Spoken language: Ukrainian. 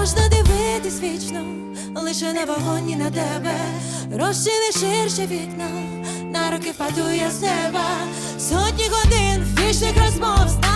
можна дивитись вічно, лише на вогоні на тебе, розчини ширше вікна, на руки паду з неба, сотні годин вічних розмов.